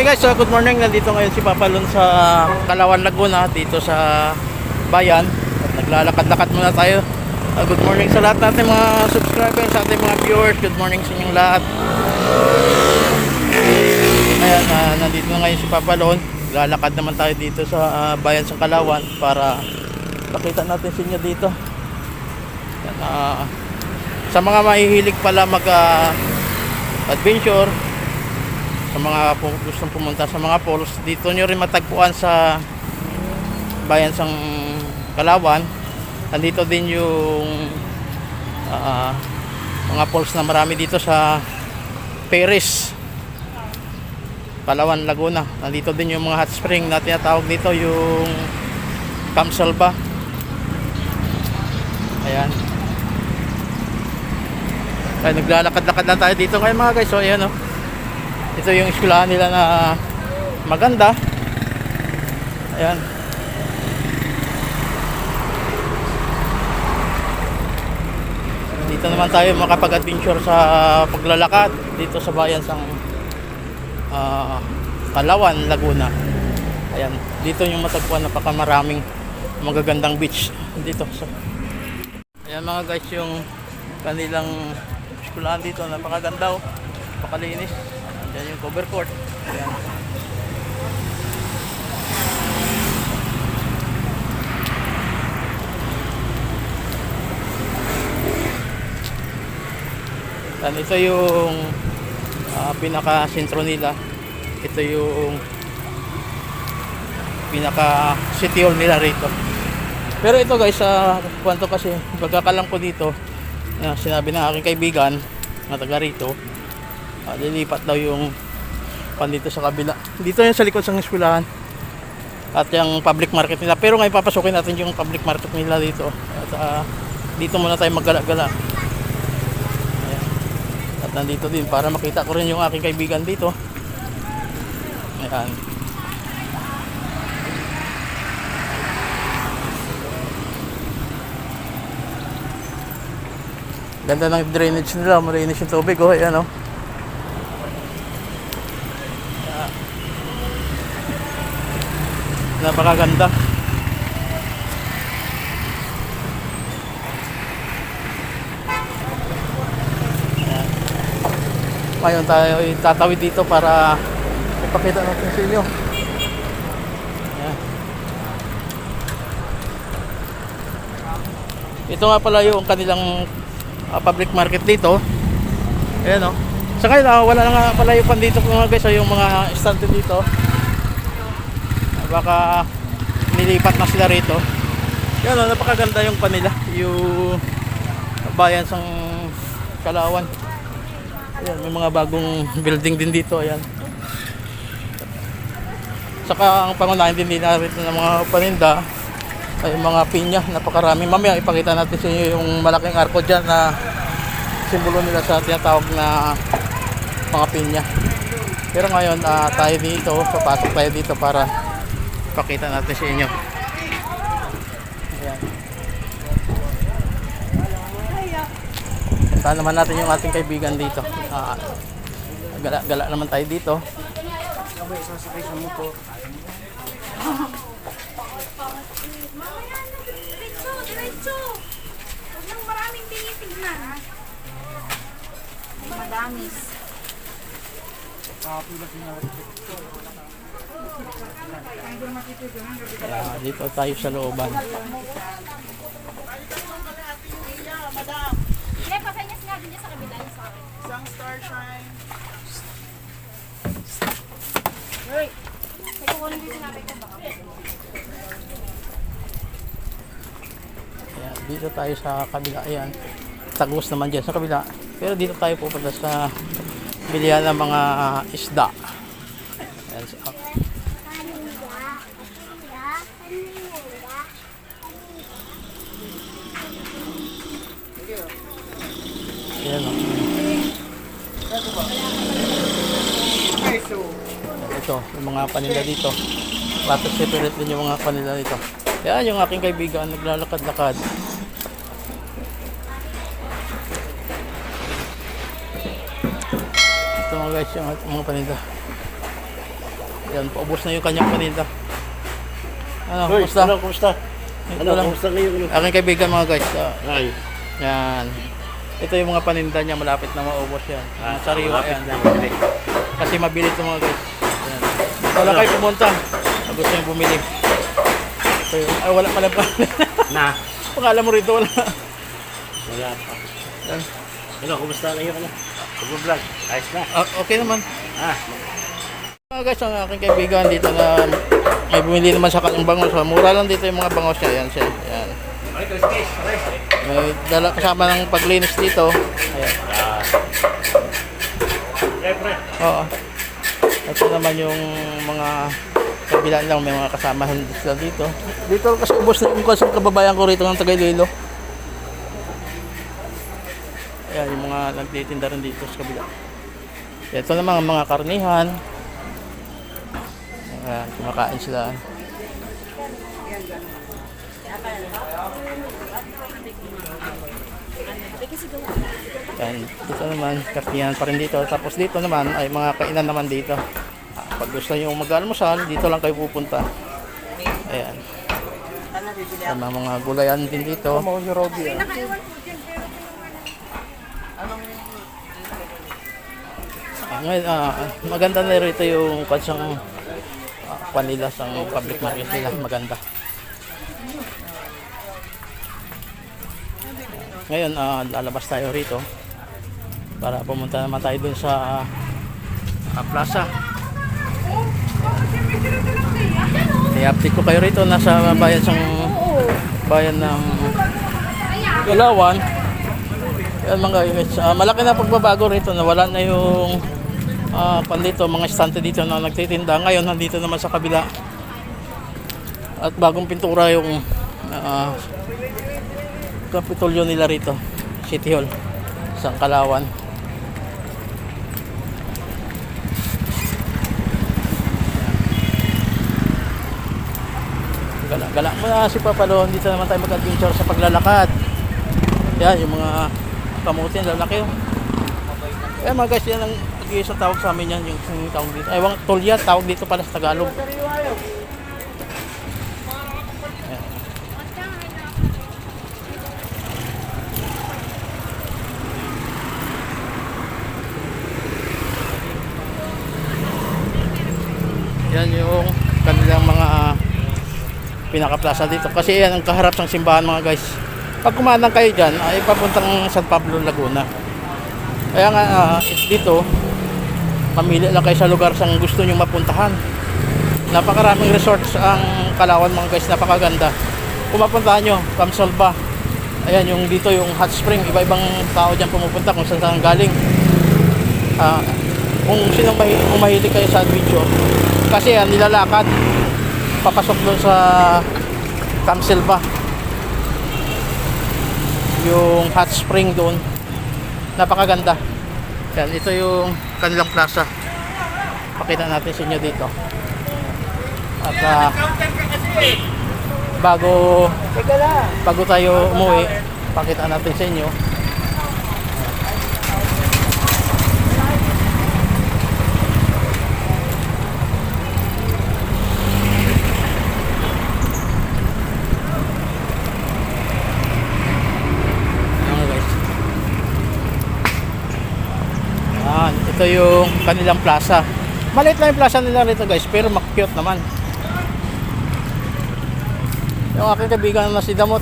Okay guys, so good morning. Nandito ngayon si Papa Lon sa Kalawan, Laguna dito sa bayan. At naglalakad-lakad muna tayo. Ah, good morning sa lahat natin mga subscribers, sa ating mga viewers. Good morning sa inyong lahat. Ayan, ah, nandito na ngayon si Papa Lon. Lalakad naman tayo dito sa ah, bayan sa Kalawan para pakita natin sa inyo dito. Ayan, ah, sa mga mahihilig pala mag ah, adventure sa mga pu- gustong pumunta sa mga falls dito nyo rin matagpuan sa bayan sang Kalawan. Nandito din yung ah, mga falls na marami dito sa Paris Palawan, Laguna. Nandito din yung mga hot spring na tinatawag dito yung Kamsalba ayan. Ay naglalakad-lakad lang tayo dito ngayon mga guys. So ayan oh ito yung eskwelahan nila na maganda. Ayan. Dito naman tayo makapag-adventure sa paglalakad dito sa bayan sang ah, Kalawan, Laguna. Ayan, dito yung matagpuan napakamaraming magagandang beach dito so, ayan mga guys yung kanilang eskwelahan dito. Napakaganda oh. Napakalinis yan yung cover court ayan Yan, ito yung ah, pinaka sentro nila. Ito yung pinaka city hall nila rito. Pero ito guys, sa kwanto kasi pagkakalang ko dito, na sinabi ng aking kaibigan na taga rito, ah, lilipat daw yung pan dito sa kabila. Dito yan sa likod ng eskwelahan. At yung public market nila. Pero ngayon papasukin natin yung public market nila dito. At ah, dito muna tayo maggala-gala. At nandito din para makita ko rin yung aking kaibigan dito. Ayan. Ganda ng drainage nila, malinis yung tubig oh, ayan oh. Napakaganda. Ngayon tayo tatawid dito para ipakita natin sa inyo. Ayan. Ito nga pala yung kanilang ah, public market dito. Ayan o. Sa ngayon, ah, wala na nga pala yung pan dito mga guys, ah, yung mga stand dito. Baka nilipat na sila rito. Yan o, napakaganda yung panila. Yung bayan sang Kalawan. Ayan, may mga bagong building din dito, ayan. Saka ang pangunahin din nila rito ng mga paninda ay mga pinya, napakarami. Mamaya ipakita natin sa inyo yung malaking arko dyan na simbolo nila sa tinatawag na mga pinya. Pero ngayon ah, tayo dito, papasok tayo dito para ipakita natin sa inyo. Ayan. Naman natin yung ating kaibigan dito. Ah, gala-gala naman tayo dito. Diretso. Huwag nang maraming tinitignan? Ay, madamis. Ah, dito tayo sa looban. Isang star shine. Hoy! May kukunin din sinabi ko baka. Ayan, dito tayo sa kabila. Ayan. Tagos naman dyan sa kabila. Pero dito tayo pupunta sa bilihan ng mga isda. Ayan, sa- Ayan o. So, Ito, yung mga paninda dito. Lapit separate din yung mga paninda dito. Yan yung aking kaibigan, naglalakad-lakad. Ito mga guys, yung mga paninda. Yan, paubos na yung kanyang paninda. Ano, Hoy, kumusta? ano, kumusta? Ito Ano, lang. kumusta kayo? Ano? Aking kaibigan mga guys. ah, Ay, yan. Ito yung mga paninda niya, malapit na maubos yan. Mga sariwa yan. na. Kasi mabili ito mga guys. Yan. Wala kayo pumunta. Gusto nyo bumili. Ito yung, ay wala pala pa. Na. Pangalan mo rito wala. Wala pa. Yan. Ano, kumusta kayo? Ano? Pag-vlog. Ayos na. Ah, okay naman. Ah, Mga guys, ang aking kaibigan dito na may bumili naman sa kanyang bangos. Mura lang dito yung mga bangos niya. Yan siya. Yan. May dala kasama ng paglinis dito. Ayan. Oo. Ito naman yung mga kabila lang may mga kasamahan sila dito. Dito kasi ubos na yung kasi kababayan ko rito ng Tagayloilo. Ayan, yung mga nagtitinda rin dito sa kabila. Ito naman ang mga karnihan. Ayan, kumakain sila. Ayan, dito naman, karnihan pa rin dito. Tapos dito naman ay mga kainan naman dito. Ah, Pag gusto nyo mag-almusal, dito lang kayo pupunta. Ayan. May mga gulayan din dito. Ah, ngayon, ah, maganda na rito yung kansang uh, panila sa public market nila. Maganda. Ngayon, ah, lalabas tayo rito para pumunta naman tayo dun sa ah, plaza. I-update ko kayo rito. Nasa bayan sang bayan ng Galawan. Yan mga guys. Ah, malaki na pagbabago rito. Nawala na yung ah pan dito, mga estante dito na nagtitinda. Ngayon, nandito naman sa kabila. At bagong pintura yung ah, kapitolyo nila rito. City Hall. Sa Kalawan. Gala-gala mo na si Papalon. Dito naman tayo mag-adventure sa paglalakad. Yan, yung mga kamutin, lalaki oh. Eh mga guys, yan ang isang tawag sa amin yan, yung, yung tawag dito. Ewan, tulya, tawag dito pala sa Tagalog. Yan yung kanilang mga pinaka-plaza dito. Kasi yan ang kaharap ng simbahan mga guys. Pag kumanang kayo dyan, ay papuntang San Pablo, Laguna. Kaya nga ah, dito, pamili lang kayo sa lugar sa gusto nyo mapuntahan. Napakaraming resorts ang Kalawan mga guys, napakaganda. Kung mapuntahan nyo, Kamsalba. Ayan, yung dito yung hot spring, iba-ibang tao dyan pumupunta kung saan saan galing. Ah, kung sino mahi kung mahilig kayo sa adventure, kasi yan, nilalakad papasok doon sa Kamselba yung hot spring doon napakaganda yan, ito yung kanilang plaza. Pakita natin sa inyo dito. At ah, bago bago tayo umuwi pakita natin sa inyo Ayan guys. Yan, ito yung kanilang plaza. Maliit lang yung plaza nila rito guys, pero mak-cute naman. Yung aking kaibigan na si Damot.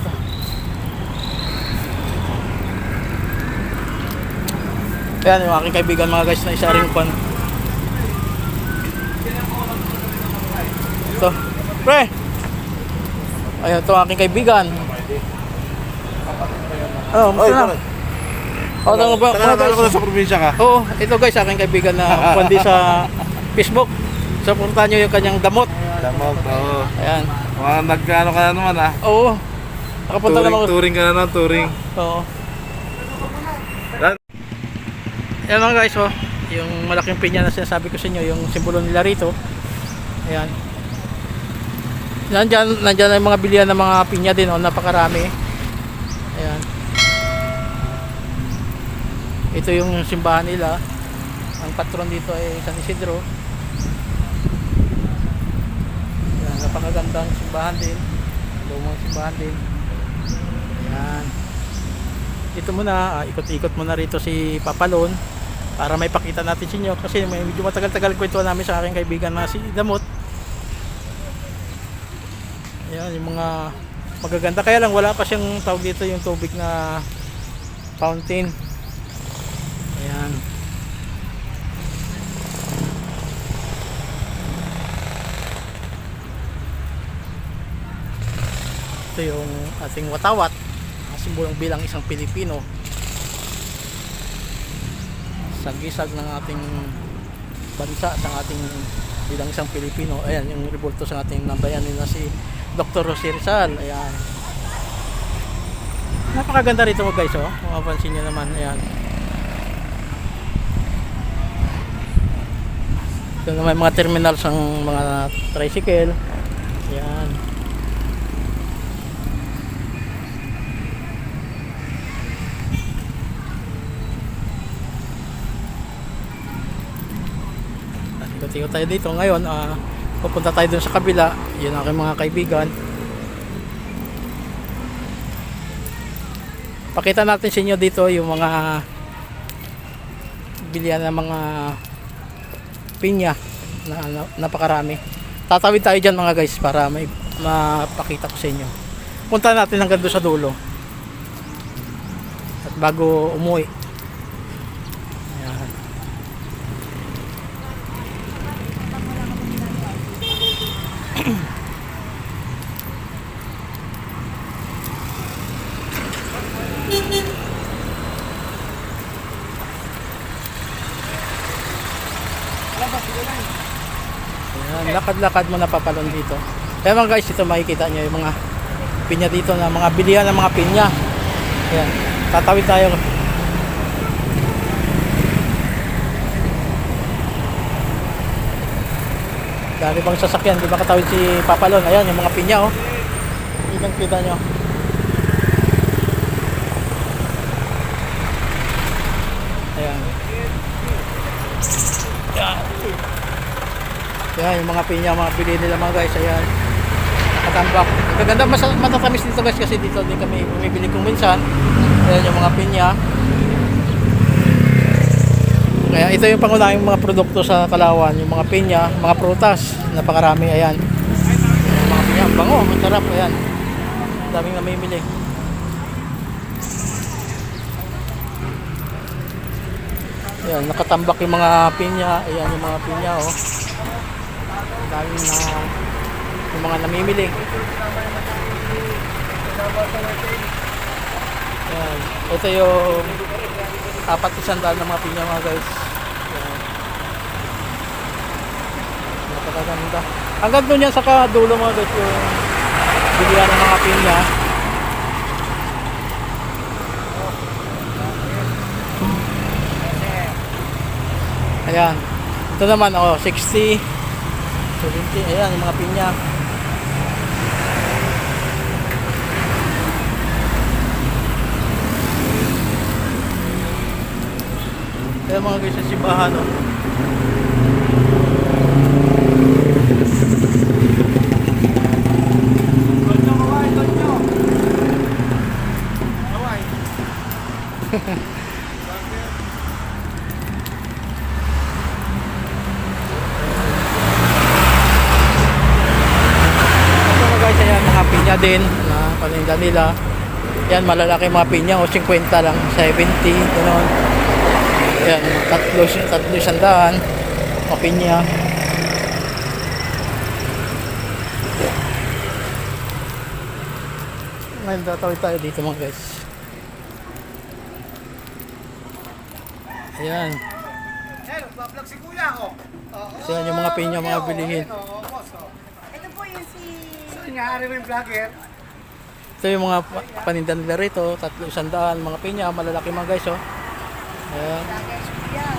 Yan, yung aking kaibigan mga guys na isa rin pan. Ito. Pre! Ayun, ito aking kaibigan. Oh, Oy, na? Pare. Oh, tama ba? Tagal mga na ko na sa probinsya ka. Oo, ito guys, aking kaibigan na kundi sa Facebook. Supportahan nyo yung kanyang damot. Damog. Oo. Ayan. Mga nagkano ka na naman ah. Oo. Nakapunta naman ako. touring ka na naman, touring. Oo. Yan. Ayan mga guys, oh. Yung malaking pinya na sinasabi ko sa inyo, yung simbolo nila rito. Ayan. Nandyan, nandyan ang mga bilihan ng mga pinya din, oh. Napakarami. Ayan. Ito yung simbahan nila. Ang patron dito ay San Isidro. magandang simbahan din. Lumang simbahan din. Yan. Dito muna, ah, ikot-ikot muna rito si Papalon para may pakita natin sa inyo kasi may medyo matagal-tagal kwento namin sa aking kaibigan na si Damot. Ayan, yung mga magaganda. Kaya lang wala pa siyang tawag dito yung tubig na fountain. Ayan. Ito yung ating watawat. Simbolong bilang isang Pilipino. Sagisag ng ating bansa sa ating bilang isang Pilipino. Ayan, yung revolto sa ating nambayanin na si Dr. Jose Rizal. Ayan. Napakaganda rito guys, oh. Mapapansin nyo naman. Ayan. Ito yung mga terminals ng mga tricycle. Ayan. Ikot-ikot tayo dito ngayon. ah pupunta tayo dun sa kabila. Yun ang mga kaibigan. Pakita natin sa inyo dito yung mga bilihan ng mga pinya na, na napakarami. Tatawid tayo dyan mga guys para may mapakita ko sa inyo. Punta natin hanggang doon sa dulo. At bago umuwi. Ayan. Ayan, lakad-lakad mo napapalon dito. Kaya mga guys, ito makikita nyo yung mga pinya dito na mga bilihan ng mga pinya. Ayan, tatawid tayo. Dami bang sasakyan, di ba katawid si Papalon? Ayan, yung mga pinya oh. Kitang kita nyo. Ayan. Ayan. Yan, yung mga pinya, mga bili nila mga guys, ayan. Nakatambak. Maganda, mas matatamis dito guys kasi dito din kami bumibili kung minsan. Ayan yung mga pinya. Kaya ito yung pangunahing mga produkto sa Kalawan, yung mga pinya, mga prutas, napakarami, ayan. Yung mga pinya, bango, masarap, ayan. Daming namimili. Ayan, nakatambak yung mga pinya, ayan yung mga pinya, oh daming na yung mga namimili. Yan. ito yung apat isang daan ng mga pinya mga guys. Napakaganda. Hanggang doon yan sa kadulo mga guys yung bilihan ng mga pinya. Ayan. Ito naman oh 60 70, ayan yung mga pinya. Ayan mga guys sa simbahan oh. Tonyo, kaway, tonyo. Kaway. Ito mga guys, ayan mga pinya din na paninda nila. Yan malalaki mga pinya o 50 lang, 70, gano'n. Yan, tatlo, tatlo sandaan, mga pinya. Ngayon tatawid tayo dito mga guys. Ayan. Eh, nagbablog si kuya, oh. So yan yung mga pinya, mga bilihin. Ito po yung si... Saan nga, ari mo yung vlogger? Ito yung mga pa- paninda nila rito, tatlo sandaan, mga pinya, malalaki mga guys oh. Ayan. Yan.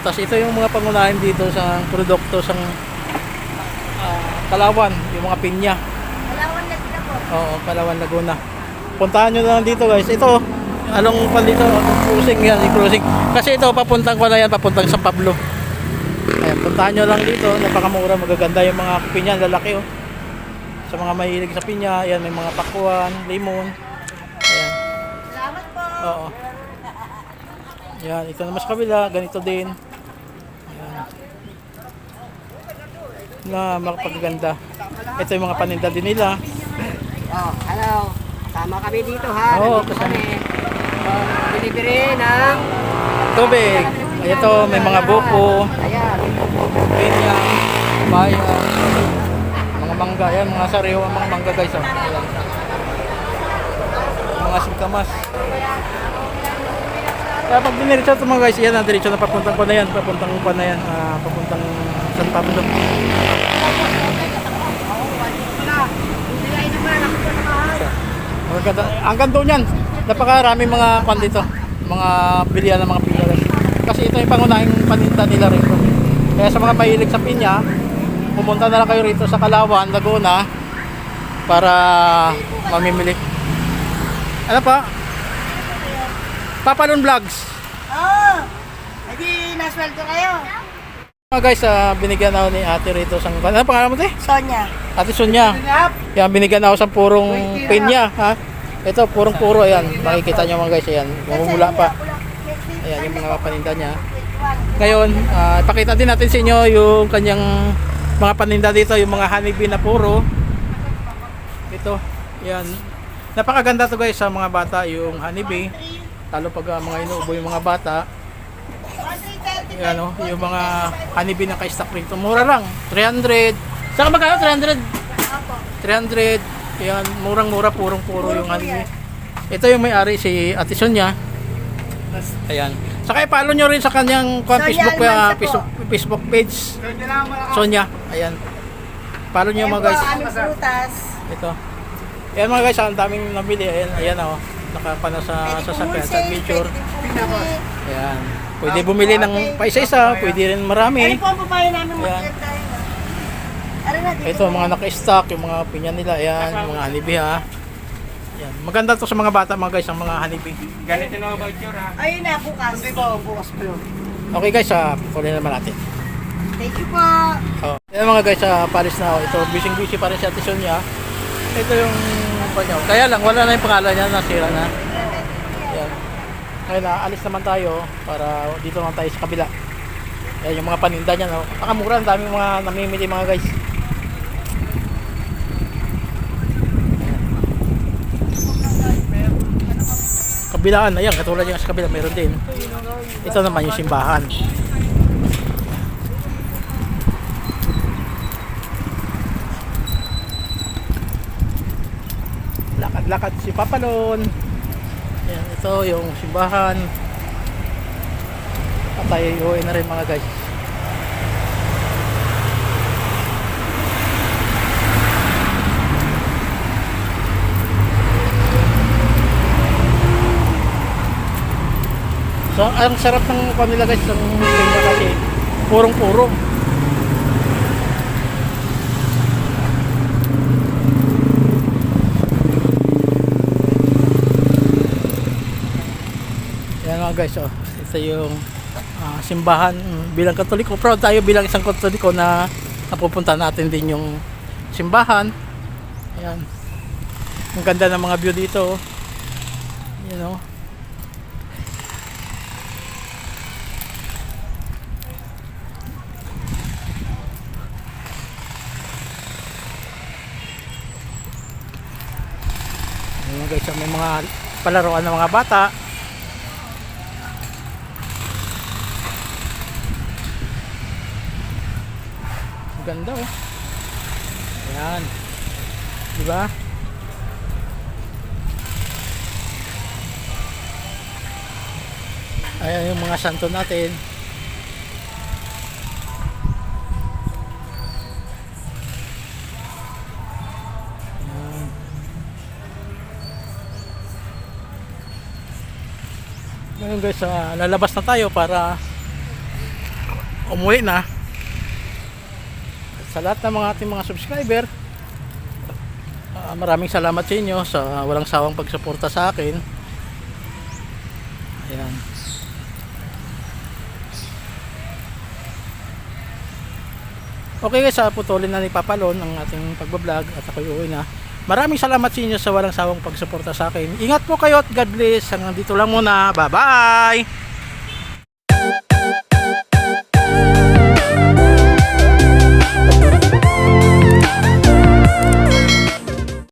Tapos ito yung mga pangunahin dito sa produkto sa ah, Kalawan, yung mga pinya. Malawan na sila po. Oo, Kalawan Laguna. Puntahan nyo na lang dito guys. Ito, anong pan dito? Cruising yan, cruising. Kasi ito, papuntang ko na yan, papuntang sa Pablo. Ayan, puntahan nyo lang dito. Napakamura, magaganda yung mga pinya, lalaki oh. Sa mga mahilig sa pinya, ayan, may mga pakuan, limon. Ayan. Salamat po. Oo. Yan, ito naman sa kabila, ganito din. Yan. Na makapaganda. Ito yung mga paninda din nila. Oh, hello. Tama kami dito ha. Oo, Nandito kasama. kami. Oh, binibili ng Tubig. Ito, may mga buko, Ayan. Pinya, bayan, mga mangga. Yan, mga sariwa, mga mangga guys. Oh. Ayan. Mga singkamas. Kaya pag diniretso ito mga guys, yan na, diretso na papuntang pa na yan, papuntang pa na yan, ah, papuntang San Pablo. Hanggang doon yan. Napakaraming mga pan dito. Mga bilihan ng mga pinya. Kasi ito yung pangunahing paninda nila rito. Kaya sa mga mahilig sa pinya, pumunta na lang kayo rito sa Kalawan, Laguna para mamimili. Ano pa? Papalon Vlogs. Oh! Hindi nasweldo kayo. Mga guys, ah, binigyan ako ni ate rito sa... Ano pangalan mo te? Sonya. Ate Sonia. Yan, binigyan ako sa purong pinya, ha? Ito, purong-puro, ayan. Makikita nyo mga guys, ayan. Mamumula pa. Ayan, yung mga paninda niya. Ngayon, ah, ipakita din natin sa inyo yung kanyang mga paninda dito, yung mga honeybee na puro. Ito, ayan. Napakaganda to guys sa mga bata, yung honeybee. Lalo pag ah, mga inuubo yung mga bata. Ayan o, yung mga honeybee na ka-stock rito. Mura lang, 300. Saka magkano? 300? 300. Ayan, murang-mura, purong-puro yung honeybee. Ito yung may-ari si Ate Sonia. Ayan. Saka i-follow nyo rin sa kanyang kwan, Sonia Facebook, Almanza ah, po. Facebook, Facebook page. Sonia. Ayan. Follow nyo mga guys. aming prutas. Ito. Ayan mga guys, ang daming nabili. Ayan, ayan o. Nakapana sa sasakyan sa adventure. Ayan. Pwede bumili ng pa isa-isa, pwede rin Ano marami. po ang papayo namin Ayan. mag-get tayo? Ano na, dito Ito, mga naka-stock, yung mga pinya nila. Ayan, yung mga honeybee ha. Ayan. Maganda to sa mga bata mga guys, ang mga honeybee. Ganito na ang voucher ha. Ayun na, bukas. Hindi ko, bukas pa yun. Okay guys, uh, kunin naman natin. Thank you po. Oh. Ayan mga guys, uh, Paris na ako. Ito, busy-busy pa rin si Ate Sonia. Ito yung panyo. Kaya lang, wala na yung pangalan niya, nasira na. Ayan. Ngayon, uh, alis naman tayo para dito naman tayo sa kabila. Ayan, yung mga paninda niya. No? Nakamura, ang daming mga namimili mga guys. Kabilaan, ayan, katulad yung sa kabila, meron din. Ito naman yung simbahan. lakad-lakad si Papalon. Yan, ito yung simbahan. At tayo na rin mga guys. So, ang sarap ng kanila guys, ng pinga kasi purong-puro. Yan mga guys, oh. Ito yung ah, simbahan bilang katoliko. Proud tayo bilang isang katoliko na napupunta natin din yung simbahan. Ayan. Ang ganda ng mga view dito. oh. You know. Ayan guys, may mga palaruan ng mga bata. Ganda oh. Ayan. Di ba? Ayan yung mga santo natin. Ngayon guys, ah, lalabas na tayo para umuwi na. Sa lahat ng mga ating mga subscriber ah, maraming salamat sa inyo sa walang sawang pagsuporta sa akin. Ayan. Okay guys, sa putulin na ni Papalon ang ating pagbablog at ako'y uwi na. Maraming salamat sa inyo sa walang sawang pagsuporta sa akin. Ingat po kayo at God bless. Hanggang dito lang muna. Bye-bye!